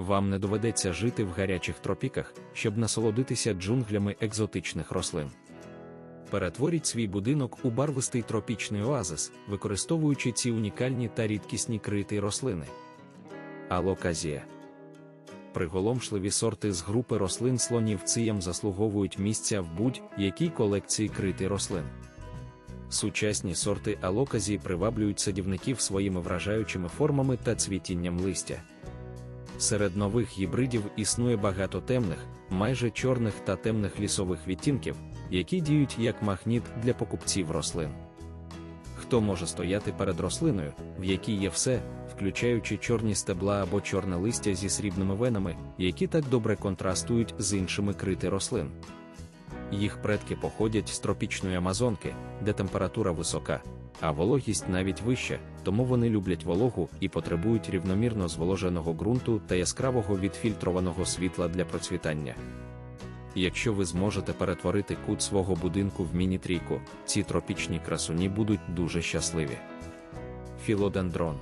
Вам не доведеться жити в гарячих тропіках, щоб насолодитися джунглями екзотичних рослин. Перетворіть свій будинок у барвистий тропічний оазис, використовуючи ці унікальні та рідкісні крити рослини. Алоказія. Приголомшливі сорти з групи рослин слонів циям заслуговують місця в будь-якій колекції крити рослин. Сучасні сорти алоказії приваблюють садівників своїми вражаючими формами та цвітінням листя. Серед нових гібридів існує багато темних, майже чорних та темних лісових відтінків, які діють як магніт для покупців рослин. Хто може стояти перед рослиною, в якій є все, включаючи чорні стебла або чорне листя зі срібними венами, які так добре контрастують з іншими крити рослин. Їх предки походять з тропічної Амазонки, де температура висока, а вологість навіть вища, тому вони люблять вологу і потребують рівномірно зволоженого ґрунту та яскравого відфільтрованого світла для процвітання. Якщо ви зможете перетворити кут свого будинку в міні-трійку, ці тропічні красуні будуть дуже щасливі. Філодендрон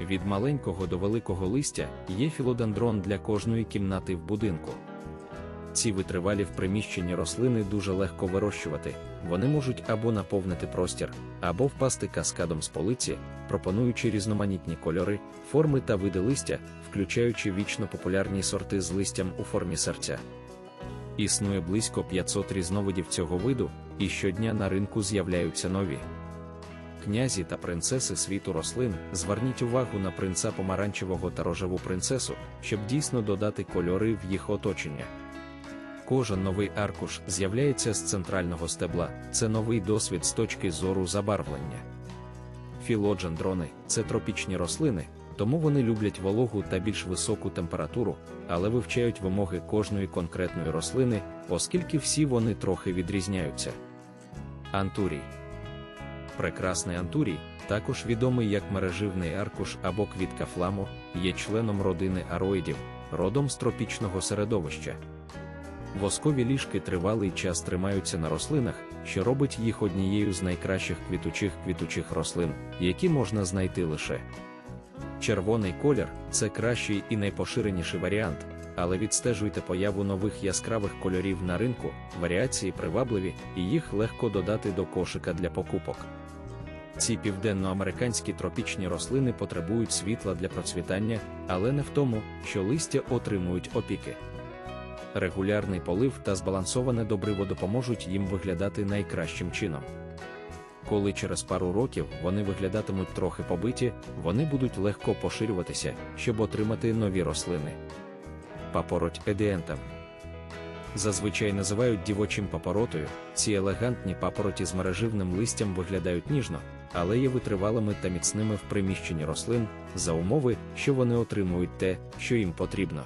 від маленького до великого листя є філодендрон для кожної кімнати в будинку. Ці витривалі в приміщенні рослини дуже легко вирощувати, вони можуть або наповнити простір, або впасти каскадом з полиці, пропонуючи різноманітні кольори, форми та види листя, включаючи вічно популярні сорти з листям у формі серця. Існує близько 500 різновидів цього виду, і щодня на ринку з'являються нові. Князі та принцеси світу рослин, зверніть увагу на принца помаранчевого та рожеву принцесу, щоб дійсно додати кольори в їх оточення. Кожен новий аркуш з'являється з центрального стебла, це новий досвід з точки зору забарвлення. Філоджендрони це тропічні рослини, тому вони люблять вологу та більш високу температуру, але вивчають вимоги кожної конкретної рослини, оскільки всі вони трохи відрізняються. Антурій Прекрасний антурій, також відомий як мереживний аркуш або квітка фламу, є членом родини ароїдів, родом з тропічного середовища. Воскові ліжки тривалий час тримаються на рослинах, що робить їх однією з найкращих квітучих квітучих рослин, які можна знайти лише. Червоний колір це кращий і найпоширеніший варіант, але відстежуйте появу нових яскравих кольорів на ринку, варіації привабливі, і їх легко додати до кошика для покупок. Ці південноамериканські тропічні рослини потребують світла для процвітання, але не в тому, що листя отримують опіки. Регулярний полив та збалансоване добриво допоможуть їм виглядати найкращим чином. Коли через пару років вони виглядатимуть трохи побиті, вони будуть легко поширюватися, щоб отримати нові рослини. Папороть едіентам зазвичай називають дівочим папоротою, ці елегантні папороті з мереживним листям виглядають ніжно, але є витривалими та міцними в приміщенні рослин за умови, що вони отримують те, що їм потрібно.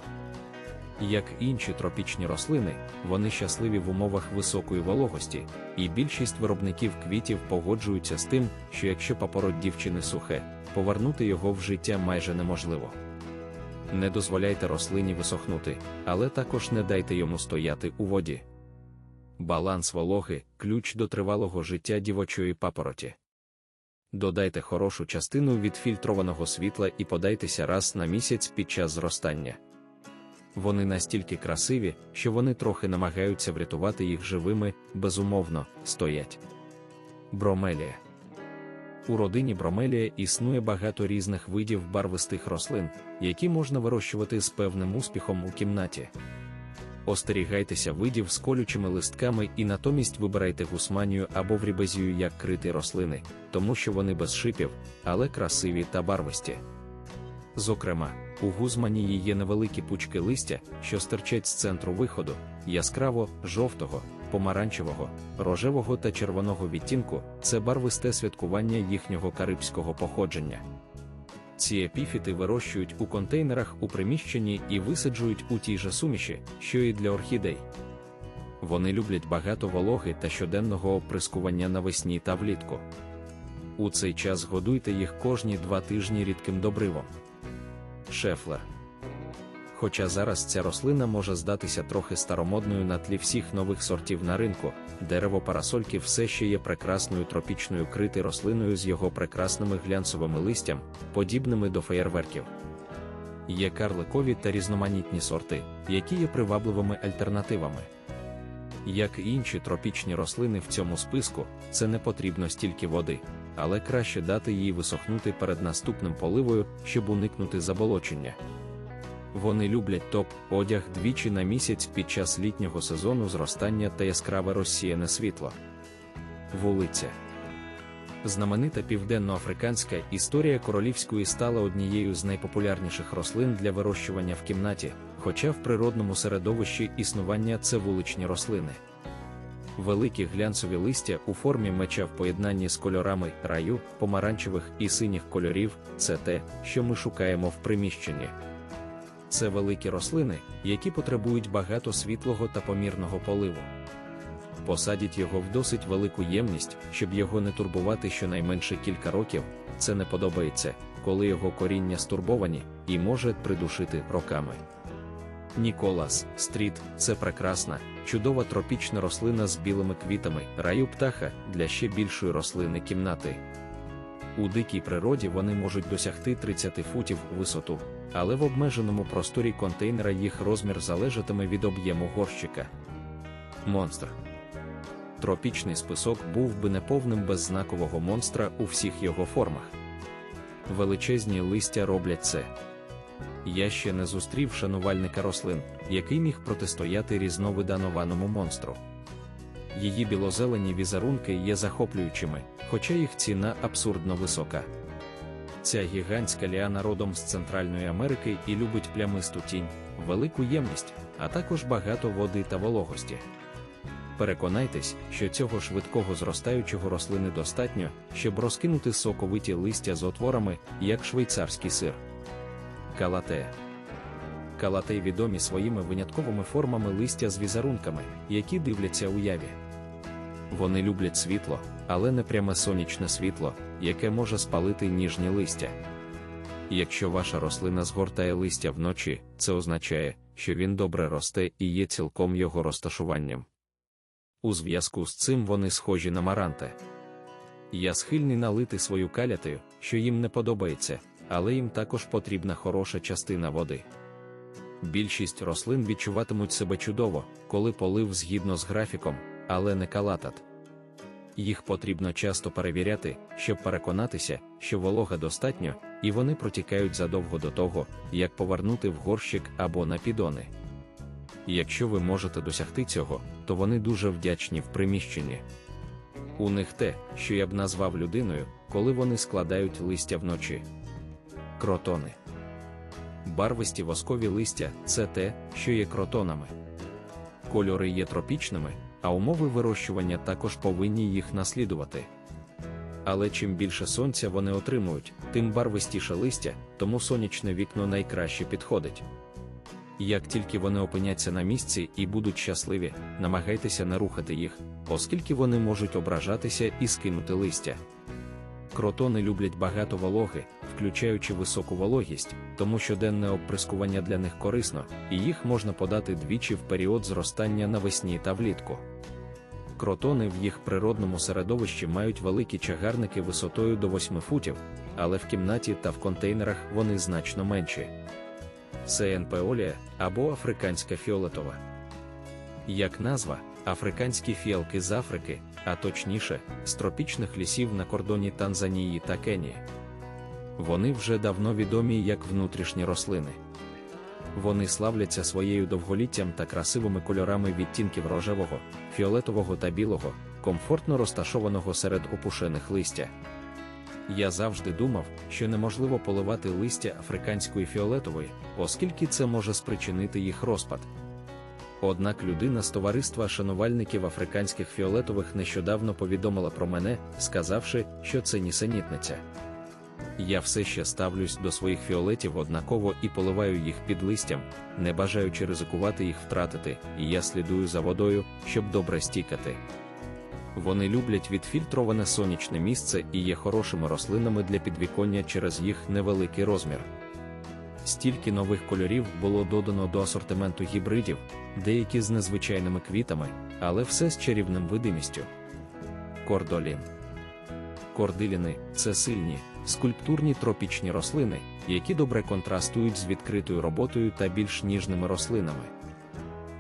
Як інші тропічні рослини, вони щасливі в умовах високої вологості, і більшість виробників квітів погоджуються з тим, що якщо папороть дівчини сухе, повернути його в життя майже неможливо. Не дозволяйте рослині висохнути, але також не дайте йому стояти у воді. Баланс вологи ключ до тривалого життя дівочої папороті. Додайте хорошу частину відфільтрованого світла і подайтеся раз на місяць під час зростання. Вони настільки красиві, що вони трохи намагаються врятувати їх живими, безумовно, стоять. Бромелія у родині бромелія існує багато різних видів барвистих рослин, які можна вирощувати з певним успіхом у кімнаті. Остерігайтеся видів з колючими листками і натомість вибирайте гусманію або врібезію як криті рослини, тому що вони без шипів, але красиві та барвисті. Зокрема, у гузманії є невеликі пучки листя, що стирчать з центру виходу, яскраво, жовтого, помаранчевого, рожевого та червоного відтінку це барвисте святкування їхнього карибського походження. Ці епіфіти вирощують у контейнерах у приміщенні і висаджують у тій же суміші, що і для орхідей. Вони люблять багато вологи та щоденного оприскування навесні та влітку. У цей час годуйте їх кожні два тижні рідким добривом. Шефлер. Хоча зараз ця рослина може здатися трохи старомодною на тлі всіх нових сортів на ринку, дерево парасольки все ще є прекрасною тропічною крити рослиною з його прекрасними глянцевими листям, подібними до феєрверків. Є карликові та різноманітні сорти, які є привабливими альтернативами. Як і інші тропічні рослини в цьому списку, це не потрібно стільки води, але краще дати їй висохнути перед наступним поливою, щоб уникнути заболочення. Вони люблять топ одяг двічі на місяць під час літнього сезону зростання та яскраве розсіяне світло. Вулиця Знаменита південноафриканська історія королівської стала однією з найпопулярніших рослин для вирощування в кімнаті, хоча в природному середовищі існування це вуличні рослини. Великі глянцеві листя у формі меча в поєднанні з кольорами раю, помаранчевих і синіх кольорів це те, що ми шукаємо в приміщенні. Це великі рослини, які потребують багато світлого та помірного поливу. Посадіть його в досить велику ємність, щоб його не турбувати щонайменше кілька років. Це не подобається, коли його коріння стурбовані і може придушити роками. Ніколас стріт це прекрасна, чудова тропічна рослина з білими квітами, раю птаха для ще більшої рослини кімнати. У дикій природі вони можуть досягти 30 футів висоту, але в обмеженому просторі контейнера їх розмір залежатиме від об'єму горщика. Монстр. Тропічний список був би неповним без знакового монстра у всіх його формах. Величезні листя роблять це. Я ще не зустрів шанувальника рослин, який міг протистояти різновиданованому монстру. Її білозелені візерунки є захоплюючими, хоча їх ціна абсурдно висока. Ця гігантська ліана родом з Центральної Америки і любить плямисту тінь, велику ємність, а також багато води та вологості. Переконайтесь, що цього швидкого зростаючого рослини достатньо, щоб розкинути соковиті листя з отворами, як швейцарський сир. Калатея Калатей відомі своїми винятковими формами листя з візерунками, які дивляться уяві. Вони люблять світло, але не пряме сонячне світло, яке може спалити ніжні листя. Якщо ваша рослина згортає листя вночі, це означає, що він добре росте і є цілком його розташуванням. У зв'язку з цим вони схожі на маранте. Я схильний налити свою калятою, що їм не подобається, але їм також потрібна хороша частина води. Більшість рослин відчуватимуть себе чудово, коли полив згідно з графіком, але не калатат. Їх потрібно часто перевіряти, щоб переконатися, що волога достатньо, і вони протікають задовго до того, як повернути в горщик або на підони. Якщо ви можете досягти цього, то вони дуже вдячні в приміщенні. У них те, що я б назвав людиною, коли вони складають листя вночі. Кротони. Барвисті воскові листя це те, що є кротонами. Кольори є тропічними, а умови вирощування також повинні їх наслідувати. Але чим більше сонця вони отримують, тим барвистіше листя, тому сонячне вікно найкраще підходить. Як тільки вони опиняться на місці і будуть щасливі, намагайтеся не рухати їх, оскільки вони можуть ображатися і скинути листя. Кротони люблять багато вологи, включаючи високу вологість, тому що денне обприскування для них корисно, і їх можна подати двічі в період зростання навесні та влітку. Кротони в їх природному середовищі мають великі чагарники висотою до 8 футів, але в кімнаті та в контейнерах вони значно менші. Сеенпеолія або африканська фіолетова. Як назва, африканські фіалки з Африки, а точніше, з тропічних лісів на кордоні Танзанії та Кенії. Вони вже давно відомі як внутрішні рослини. Вони славляться своєю довголіттям та красивими кольорами відтінків рожевого, фіолетового та білого, комфортно розташованого серед опушених листя. Я завжди думав, що неможливо поливати листя африканської фіолетової, оскільки це може спричинити їх розпад. Однак людина з товариства шанувальників африканських фіолетових нещодавно повідомила про мене, сказавши, що це нісенітниця. Я все ще ставлюсь до своїх фіолетів однаково і поливаю їх під листям, не бажаючи ризикувати їх втратити, і я слідую за водою, щоб добре стікати. Вони люблять відфільтроване сонячне місце і є хорошими рослинами для підвіконня через їх невеликий розмір. Стільки нових кольорів було додано до асортименту гібридів, деякі з незвичайними квітами, але все з чарівним видимістю. Кордолін. Кордиліни це сильні, скульптурні тропічні рослини, які добре контрастують з відкритою роботою та більш ніжними рослинами.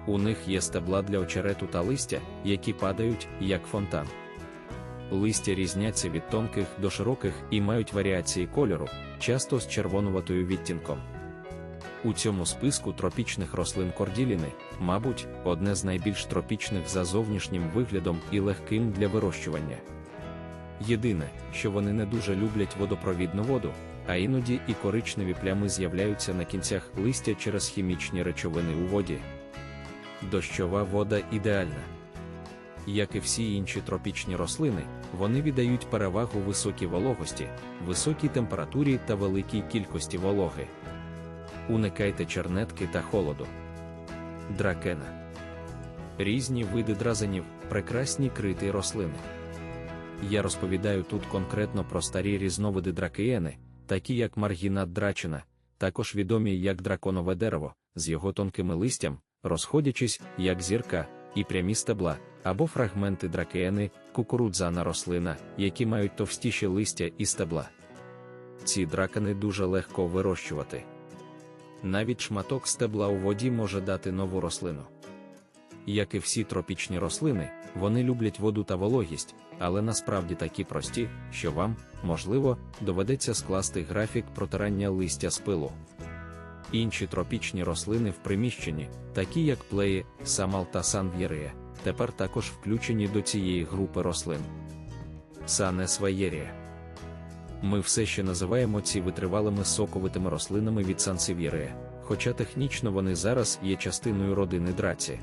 У них є стебла для очерету та листя, які падають, як фонтан. Листя різняться від тонких до широких і мають варіації кольору, часто з червонуватою відтінком. У цьому списку тропічних рослин корділіни, мабуть, одне з найбільш тропічних за зовнішнім виглядом і легким для вирощування. Єдине, що вони не дуже люблять водопровідну воду, а іноді і коричневі плями з'являються на кінцях листя через хімічні речовини у воді. Дощова вода ідеальна. Як і всі інші тропічні рослини, вони віддають перевагу високій вологості, високій температурі та великій кількості вологи. Уникайте чернетки та холоду. Дракена. Різні види дразенів, прекрасні криті рослини. Я розповідаю тут конкретно про старі різновиди дракеєни, такі як маргінат драчина, також відомі як драконове дерево, з його тонкими листям, розходячись, як зірка, і прямі стебла, або фрагменти дракеєни, кукурудзана рослина, які мають товстіші листя і стебла. Ці дракани дуже легко вирощувати. Навіть шматок стебла у воді може дати нову рослину. Як і всі тропічні рослини, вони люблять воду та вологість, але насправді такі прості, що вам, можливо, доведеться скласти графік протирання листя з пилу. Інші тропічні рослини в приміщенні, такі як плеї, самал та санв'єрія, тепер також включені до цієї групи рослин. Санесваєрія. Ми все ще називаємо ці витривалими соковитими рослинами від сансив'єрія, хоча технічно вони зараз є частиною родини драці.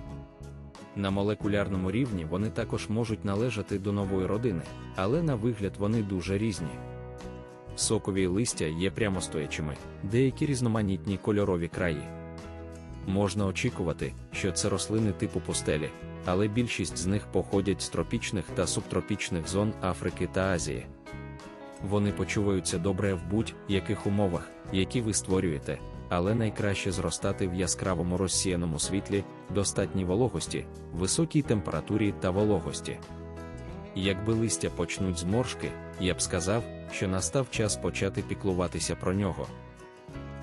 На молекулярному рівні вони також можуть належати до нової родини, але на вигляд вони дуже різні. Сокові листя є прямостоячими, деякі різноманітні кольорові краї. Можна очікувати, що це рослини типу пустелі, але більшість з них походять з тропічних та субтропічних зон Африки та Азії. Вони почуваються добре в будь-яких умовах, які ви створюєте, але найкраще зростати в яскравому розсіяному світлі, достатній вологості, високій температурі та вологості. Якби листя почнуть зморшки, я б сказав, що настав час почати піклуватися про нього.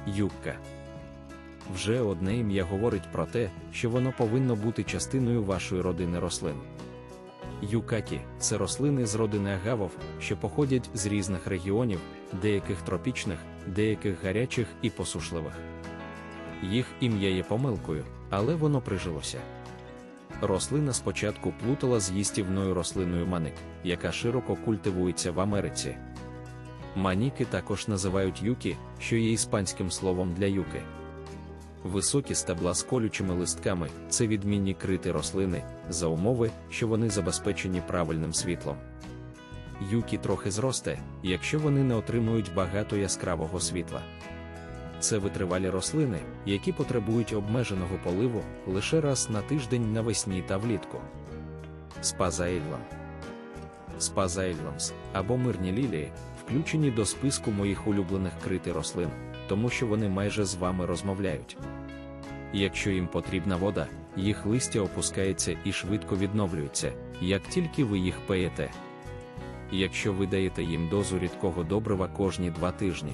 Юбка. Вже одне ім'я говорить про те, що воно повинно бути частиною вашої родини рослин. Юкакі це рослини з родини агавов, що походять з різних регіонів, деяких тропічних, деяких гарячих і посушливих. Їх ім'я є помилкою, але воно прижилося. Рослина спочатку плутала з їстівною рослиною маник, яка широко культивується в Америці. Маніки також називають юкі, що є іспанським словом для юки. Високі стебла з колючими листками це відмінні крити рослини, за умови, що вони забезпечені правильним світлом. Юкі трохи зросте, якщо вони не отримують багато яскравого світла. Це витривалі рослини, які потребують обмеженого поливу лише раз на тиждень навесні та влітку. Спазаїдлам. Спазаїдламс або мирні лілії включені до списку моїх улюблених крити рослин, тому що вони майже з вами розмовляють. Якщо їм потрібна вода, їх листя опускається і швидко відновлюється, як тільки ви їх пеєте. Якщо ви даєте їм дозу рідкого добрива кожні два тижні,